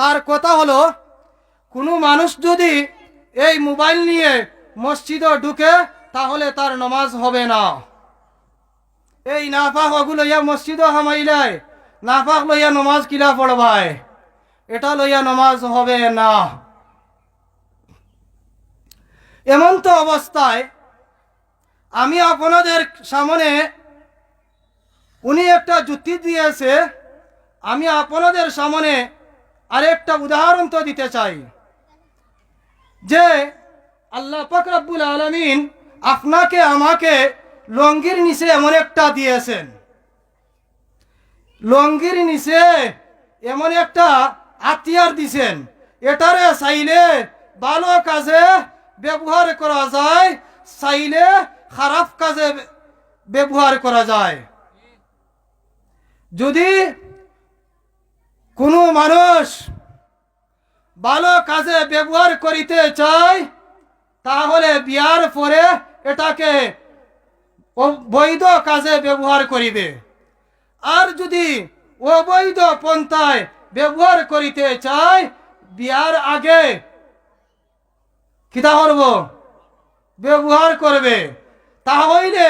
তার কথা হলো, কোনো মানুষ যদি এই মোবাইল নিয়ে মসজিদে ঢুকে, তাহলে তার নমাজ হবে না। এই নাফাক লইয়া মসজিদও হামাইলাই নাফাক লইয়া নমাজ কিলা পড়বাই এটা লইয়া নমাজ হবে না। এমন তো অবস্থায়, আমি আপনাদের সামনে উনি একটা যুক্তি দিয়েছে, আমি আপনাদের সামনে আরেকটা উদাহরণ তো দিতে চাই। যে আল্লাহ পাক রব্বুল আলমিন আপনাকে, আমাকে লঙ্গির নিচে এমন একটা দিয়েছেন। লঙ্গির নিচে এমন একটা হাতিয়ার দিছেন। এটারে চাইলে ভালো কাজে ব্যবহার করা যায়, চাইলে খারাপ কাজে ব্যবহার করা যায়। যদি মানুষ ভালো কাজে ব্যবহার করিতে চায়, তাহলে বিয়ার পরে এটাকে বৈধ কাজে ব্যবহার করিবে। আর যদি অবৈধ পন্থায় ব্যবহার করিতে চায়, বিয়ার আগে কিতা করব? ব্যবহার করবে। তাহলে